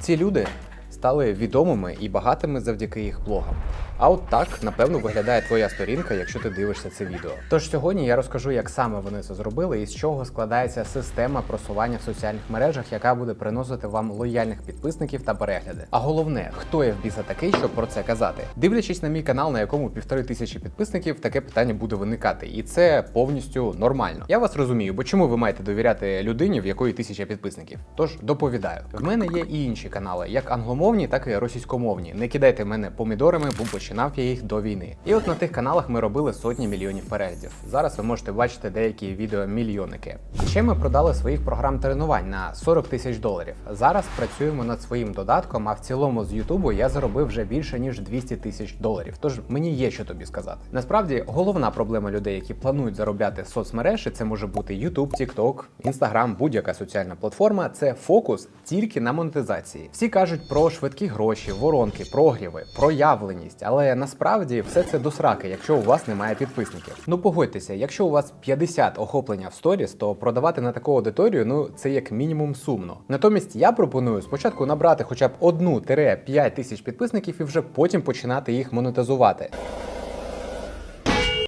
Ці люди стали відомими і багатими завдяки їх блогам. А от так, напевно, виглядає твоя сторінка, якщо ти дивишся це відео. Тож сьогодні я розкажу, як саме вони це зробили і з чого складається система просування в соціальних мережах, яка буде приносити вам лояльних підписників та перегляди. А головне, хто я в біса такий, щоб про це казати. Дивлячись на мій канал, на якому півтори тисячі підписників, таке питання буде виникати, і це повністю нормально. Я вас розумію, бо чому ви маєте довіряти людині, в якої тисяча підписників? Тож доповідаю. В мене є і інші канали, як англомовні, так і російськомовні. Не кидайте мене помідорами, бо починав я їх до війни. І от на тих каналах ми робили сотні мільйонів переглядів. Зараз ви можете бачити деякі відео мільйонники. Ще ми продали своїх програм тренувань на 40 тисяч доларів. Зараз працюємо над своїм додатком, а в цілому з Ютубу я заробив вже більше ніж 200 тисяч доларів. Тож мені є що тобі сказати. Насправді, головна проблема людей, які планують заробляти з соцмереж, це може бути YouTube, TikTok, Instagram, будь-яка соціальна платформа. Це фокус тільки на монетизації. Всі кажуть про швидкі гроші, воронки, прогріви, проявленість, але насправді все це до сраки, якщо у вас немає підписників. Ну погодьтеся, якщо у вас 50 охоплення в сторіс, то продавати на таку аудиторію ну це як мінімум сумно. Натомість я пропоную спочатку набрати хоча б 1-5 тисяч підписників і вже потім починати їх монетизувати.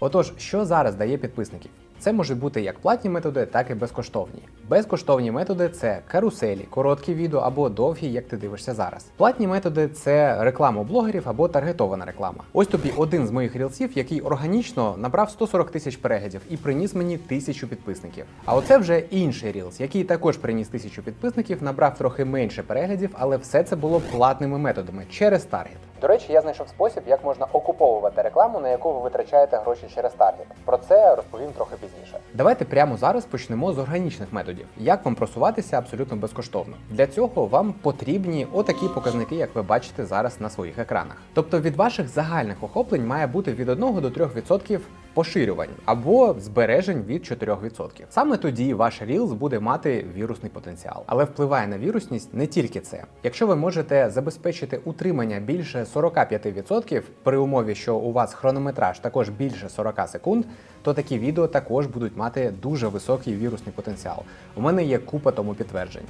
Отож, що зараз дає підписників? Це можуть бути як платні методи, так і безкоштовні. Безкоштовні методи це каруселі, короткі відео або довгі, як ти дивишся зараз. Платні методи це реклама блогерів або таргетована реклама. Ось тобі один з моїх рілсів, який органічно набрав 140 тисяч переглядів і приніс мені тисячу підписників. А оце вже інший рілс, який також приніс тисячу підписників, набрав трохи менше переглядів, але все це було платними методами через таргет. До речі, я знайшов спосіб, як можна окуповувати рекламу, на яку ви витрачаєте гроші через таргет. Про це розповім трохи пізніше. Давайте прямо зараз почнемо з органічних методів. Як вам просуватися абсолютно безкоштовно? Для цього вам потрібні отакі показники, як ви бачите зараз на своїх екранах. Тобто від ваших загальних охоплень має бути від 1 до 3% поширювань або збережень від 4%. Саме тоді ваш Reels буде мати вірусний потенціал. Але впливає на вірусність не тільки це. Якщо ви можете забезпечити утримання більше 45% при умові, що у вас хронометраж також більше 40 секунд, то такі відео також будуть мати дуже високий вірусний потенціал. У мене є купа тому підтверджень.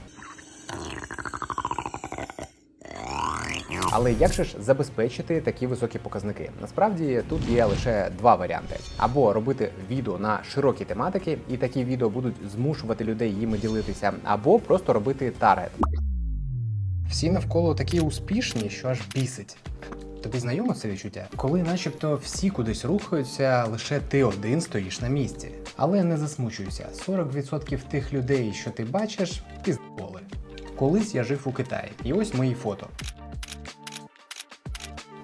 Але як же ж забезпечити такі високі показники? Насправді тут є лише два варіанти: або робити відео на широкі тематики, і такі відео будуть змушувати людей їми ділитися, або просто робити таргет. Всі навколо такі успішні, що аж бісить. Тобі знайомо це відчуття? Коли начебто всі кудись рухаються, лише ти один стоїш на місці. Але не засмучуйся, 40% тих людей, що ти бачиш, піздоли. Колись я жив у Китаї, і ось мої фото.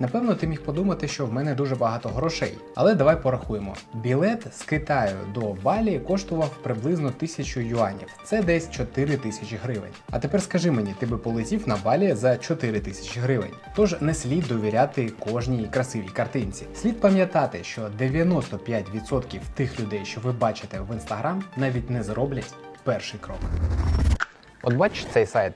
Напевно, ти міг подумати, що в мене дуже багато грошей. Але давай порахуємо. Білет з Китаю до Балі коштував приблизно 1000 юанів. Це десь 4 тисячі гривень. А тепер скажи мені, ти би полетів на Балі за 4 тисячі гривень. Тож не слід довіряти кожній красивій картинці. Слід пам'ятати, що 95% тих людей, що ви бачите в інстаграм, навіть не зроблять перший крок. От бачиш цей сайт.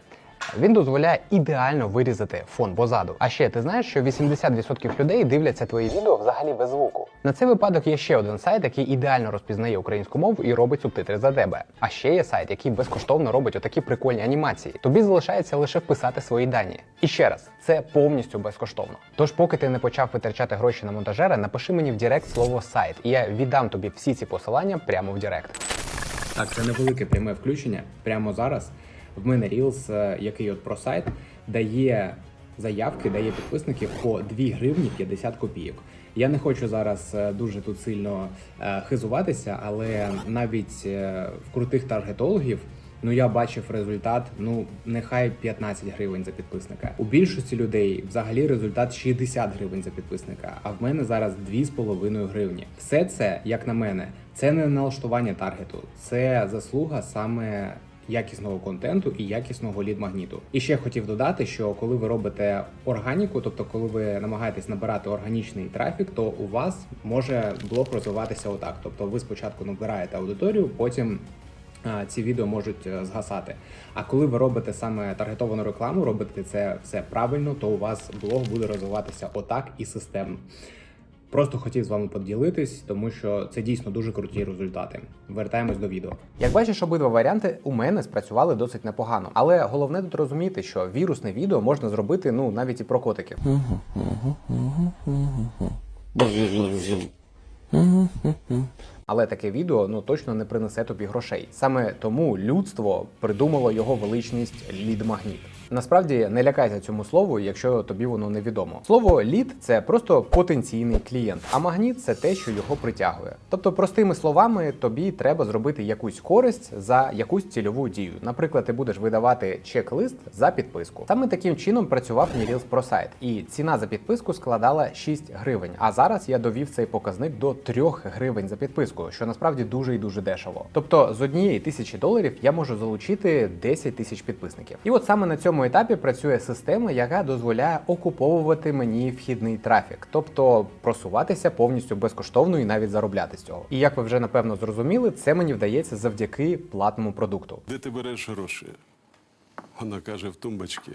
Він дозволяє ідеально вирізати фон позаду. А ще ти знаєш, що 80% людей дивляться твої відео взагалі без звуку. На цей випадок є ще один сайт, який ідеально розпізнає українську мову і робить субтитри за тебе. А ще є сайт, який безкоштовно робить отакі прикольні анімації. Тобі залишається лише вписати свої дані. І ще раз, це повністю безкоштовно. Тож, поки ти не почав витрачати гроші на монтажера, напиши мені в Директ слово сайт, і я віддам тобі всі ці посилання прямо в Директ. Так, це невелике пряме включення. Прямо зараз в мене Reels, е, який от про сайт, дає заявки, дає підписників по 2 гривні 50 копійок. Я не хочу зараз е, дуже тут сильно е, хизуватися, але навіть в крутих таргетологів. Ну я бачив результат. Ну нехай 15 гривень за підписника. У більшості людей взагалі результат 60 гривень за підписника. А в мене зараз 2,5 гривні. Все це, як на мене, це не налаштування таргету, це заслуга саме якісного контенту і якісного лід-магніту. І ще хотів додати, що коли ви робите органіку, тобто коли ви намагаєтесь набирати органічний трафік, то у вас може блог розвиватися отак. Тобто ви спочатку набираєте аудиторію, потім. Ці відео можуть е, згасати. А коли ви робите саме таргетовану рекламу, робите це все правильно, то у вас блог буде розвиватися отак і системно. Просто хотів з вами поділитись, тому що це дійсно дуже круті результати. Вертаємось до відео. Як бачиш, обидва варіанти у мене спрацювали досить непогано. Але головне тут розуміти, що вірусне відео можна зробити ну навіть і про котиків. Але таке відео ну точно не принесе тобі грошей. Саме тому людство придумало його величність лід-магніт. Насправді не лякайся цьому слову, якщо тобі воно невідомо. Слово лід це просто потенційний клієнт, а магніт це те, що його притягує. Тобто, простими словами, тобі треба зробити якусь користь за якусь цільову дію. Наприклад, ти будеш видавати чек-лист за підписку. Саме таким чином працював Нірілс про сайт, і ціна за підписку складала 6 гривень. А зараз я довів цей показник до 3 гривень за підписку, що насправді дуже і дуже дешево. Тобто з однієї тисячі доларів я можу залучити 10 тисяч підписників. І от саме на цьому етапі працює система, яка дозволяє окуповувати мені вхідний трафік, тобто просуватися повністю безкоштовно і навіть заробляти з цього. І як ви вже напевно зрозуміли, це мені вдається завдяки платному продукту. Де ти береш гроші? Вона каже в тумбочці.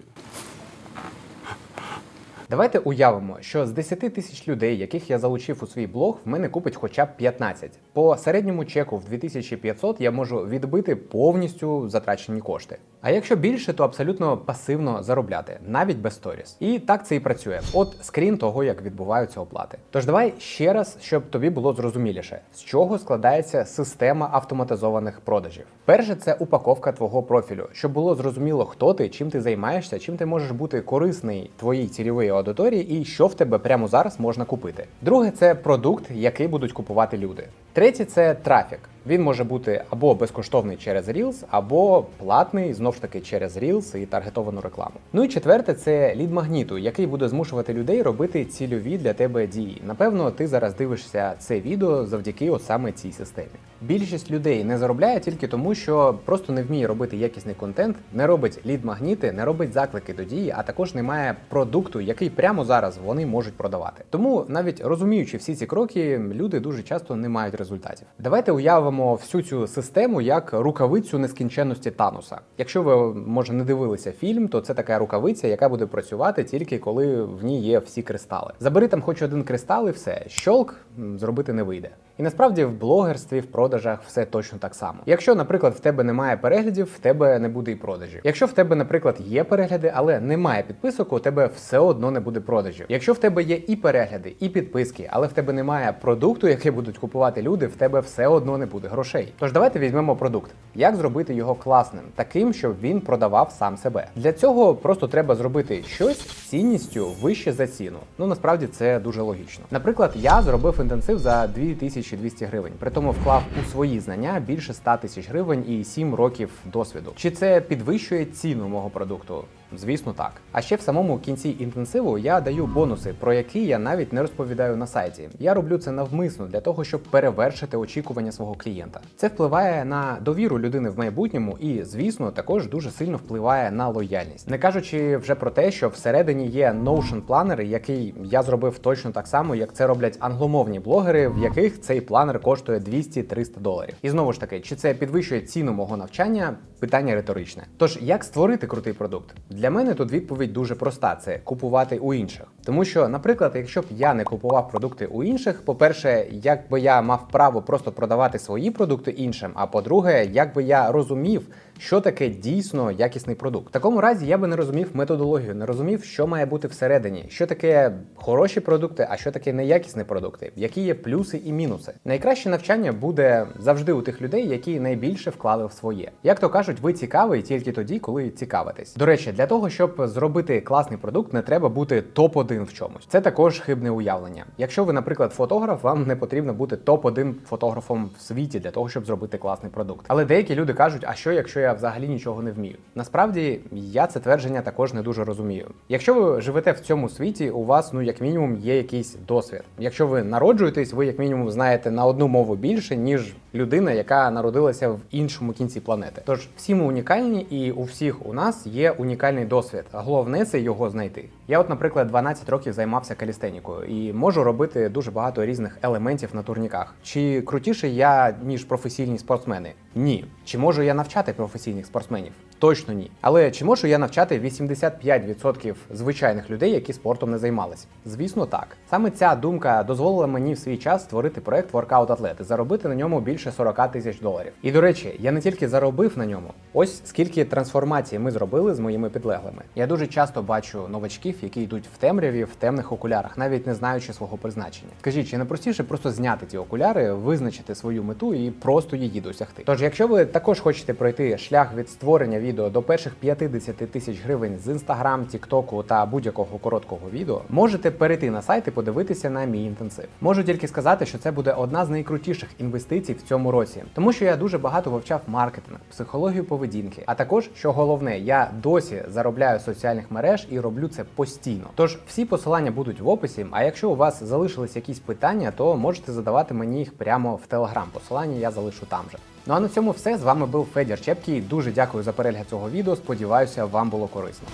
Давайте уявимо, що з 10 тисяч людей, яких я залучив у свій блог, в мене купить хоча б 15. По середньому чеку в 2500 я можу відбити повністю затрачені кошти. А якщо більше, то абсолютно пасивно заробляти, навіть без сторіс. І так це і працює. От скрін того, як відбуваються оплати. Тож давай ще раз, щоб тобі було зрозуміліше, з чого складається система автоматизованих продажів. Перше, це упаковка твого профілю, щоб було зрозуміло, хто ти, чим ти займаєшся, чим ти можеш бути корисний твоїй цільовій аудиторії і що в тебе прямо зараз можна купити. Друге, це продукт, який будуть купувати люди. Третє це трафік. Він може бути або безкоштовний через Reels, або платний знов ж таки через Reels і таргетовану рекламу. Ну і четверте це лід магніту, який буде змушувати людей робити цільові для тебе дії. Напевно, ти зараз дивишся це відео завдяки от саме цій системі. Більшість людей не заробляє тільки тому, що просто не вміє робити якісний контент, не робить лід магніти, не робить заклики до дії, а також не має продукту, який прямо зараз вони можуть продавати. Тому навіть розуміючи всі ці кроки, люди дуже часто не мають результатів. Давайте уявимо всю цю систему як рукавицю нескінченності Тануса. Якщо ви може не дивилися фільм, то це така рукавиця, яка буде працювати тільки коли в ній є всі кристали. Забери там хоч один кристал, і все щолк зробити не вийде. І насправді в блогерстві, в продажах все точно так само. Якщо, наприклад, в тебе немає переглядів, в тебе не буде і продажів. Якщо в тебе, наприклад, є перегляди, але немає підписок, у тебе все одно не буде продажів. Якщо в тебе є і перегляди, і підписки, але в тебе немає продукту, який будуть купувати люди, в тебе все одно не буде грошей. Тож давайте візьмемо продукт. Як зробити його класним, таким, щоб він продавав сам себе. Для цього просто треба зробити щось цінністю вище за ціну. Ну насправді це дуже логічно. Наприклад, я зробив інтенсив за 2200 гривень, при тому вклав у свої знання більше 100 тисяч гривень і 7 років досвіду. Чи це підвищує ціну мого продукту? Звісно, так. А ще в самому кінці інтенсиву я даю бонуси, про які я навіть не розповідаю на сайті. Я роблю це навмисно для того, щоб перевершити очікування свого клієнта. Це впливає на довіру людини в майбутньому і, звісно, також дуже сильно впливає на лояльність. Не кажучи вже про те, що всередині є Notion планер, який я зробив точно так само, як це роблять англомовні блогери, в яких цей планер коштує 200-300 доларів. І знову ж таки, чи це підвищує ціну мого навчання? Питання риторичне. Тож як створити крутий продукт? Для мене тут відповідь дуже проста: це купувати у інших. Тому що, наприклад, якщо б я не купував продукти у інших, по-перше, як би я мав право просто продавати свої продукти іншим. А по-друге, як би я розумів, що таке дійсно якісний продукт. В такому разі я би не розумів методологію, не розумів, що має бути всередині, що таке хороші продукти, а що таке неякісні продукти, які є плюси і мінуси. Найкраще навчання буде завжди у тих людей, які найбільше вклали в своє. Як то кажуть, ви цікавий тільки тоді, коли цікавитесь. До речі, для того, щоб зробити класний продукт, не треба бути топ-1 в чомусь. Це також хибне уявлення. Якщо ви, наприклад, фотограф, вам не потрібно бути топ-1 фотографом в світі для того, щоб зробити класний продукт. Але деякі люди кажуть, а що, якщо я взагалі нічого не вмію? Насправді я це твердження також не дуже розумію. Якщо ви живете в цьому світі, у вас ну як мінімум є якийсь досвід. Якщо ви народжуєтесь, ви як мінімум знаєте на одну мову більше, ніж людина, яка народилася в іншому кінці планети. Тож всі ми унікальні, і у всіх у нас є унікальний досвід. Головне це його знайти. Я, от, наприклад, 12 років займався калістенікою і можу робити дуже багато різних елементів на турніках. Чи крутіше я ніж професійні спортсмени? Ні. Чи можу я навчати професійних спортсменів? Точно ні. Але чи можу я навчати 85% звичайних людей, які спортом не займалися? Звісно, так. Саме ця думка дозволила мені в свій час створити проект Workout Atlet і заробити на ньому більше 40 тисяч доларів. І до речі, я не тільки заробив на ньому, ось скільки трансформацій ми зробили з моїми підлеглими. Я дуже часто бачу новачків, які йдуть в темряві в темних окулярах, навіть не знаючи свого призначення. Скажіть, чи не простіше просто зняти ті окуляри, визначити свою мету і просто її досягти? Тож, якщо ви також хочете пройти шлях від створення відео до перших 50 тисяч гривень з інстаграм, тіктоку та будь-якого короткого відео, можете перейти на сайт і подивитися на мій інтенсив. Можу тільки сказати, що це буде одна з найкрутіших інвестицій в цьому році, тому що я дуже багато вивчав маркетинг, психологію поведінки, а також, що головне, я досі заробляю соціальних мереж і роблю це постійно. Тож всі посилання будуть в описі. А якщо у вас залишились якісь питання, то можете задавати мені їх прямо в телеграм. Посилання я залишу там же. Ну а на цьому все з вами був Федір Чепкій. Дуже дякую за перегляд цього відео. Сподіваюся, вам було корисно.